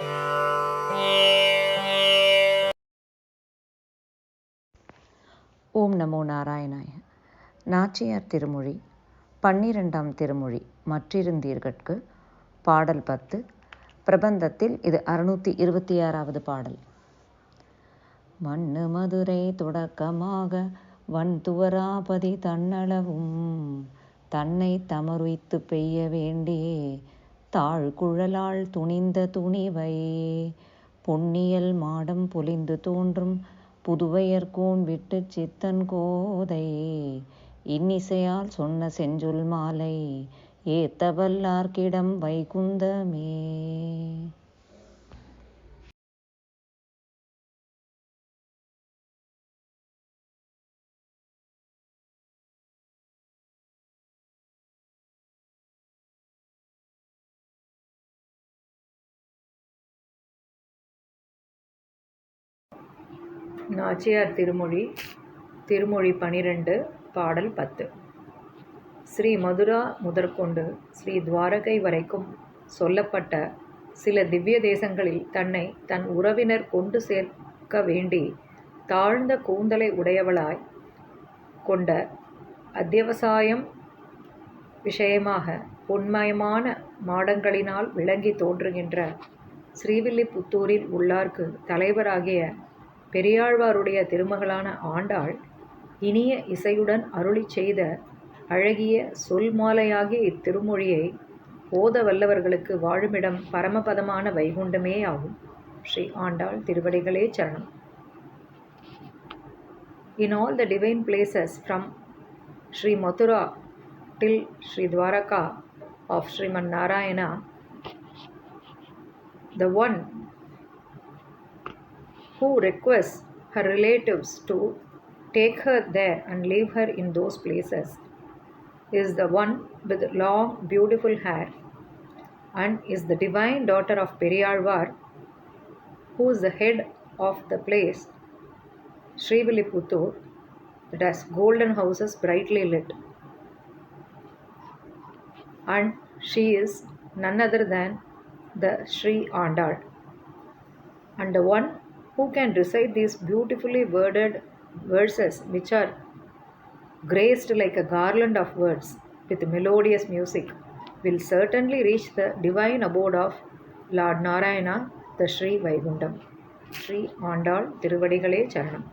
ஓம் நமோ நாராயணாய. நாச்சியார் திருமொழி பன்னிரெண்டாம் திருமொழி மற்றிருந்தீர்கட்கு பாடல் பத்து பிரபந்தத்தில் இது அறுநூத்தி இருபத்தி ஆறாவது பாடல். மண்ணு மதுரை தொடக்கமாக வன் துவராபதி தன்னளவும் தன்னை தமர்வித்து பெய்ய வேண்டியே தாழ் குழலால் துணிந்த துணிவை பொன்னியல் மாடம் பொலிந்து தோன்றும் புதுவையர்கோன் விட்டு சித்தன் கோதை இன்னிசையால் சொன்ன செஞ்சொல் மாலை ஏத்தவல்லார்க்கிடம் வைகுந்தமே. நாச்சியார் திருமொழி திருமொழி பனிரெண்டு பாடல் பத்து. ஸ்ரீ மதுரா முதற்கொண்டு ஸ்ரீ துவாரகை வரைக்கும் சொல்லப்பட்ட சில திவ்ய தேசங்களில் தன்னை தன் உறவினர் கொண்டு சேர்க்க வேண்டி தாழ்ந்த கூந்தலை உடையவளாய் கொண்ட அத்தியவசாயம் விஷயமாக பொன்மயமான மாடங்களினால் விளங்கி தோன்றுகின்ற ஸ்ரீவில்லிபுத்தூரில் உள்ளார்க்கு தலைவராகிய பெரியாழ்வாருடைய திருமகளான ஆண்டாள் இனிய இசையுடன் அருளி செய்த அழகிய சொல் மாலையாகிய இத்திருமொழியை ஓத வல்லவர்களுக்கு வாழுமிடம் பரமபதமான வைகுண்டமே ஆகும். ஸ்ரீ ஆண்டாள் திருவடிகளே சரணம். In all the divine places from Sri Mathura till Sri Dwaraka of Sriman Narayana the one who requests her relatives to take her there and leave her in those places is the one with long, beautiful hair and is the divine daughter of Periyalvar, who is the head of the place, Sriviliputtur, that has golden houses brightly lit. And she is none other than the Sri Andal. And the one who can recite these beautifully worded verses, which are graced like a garland of words with melodious music, will certainly reach the divine abode of Lord Narayana, the Sri Vaigundam. Sri Andal திருவடிகளே சரணம்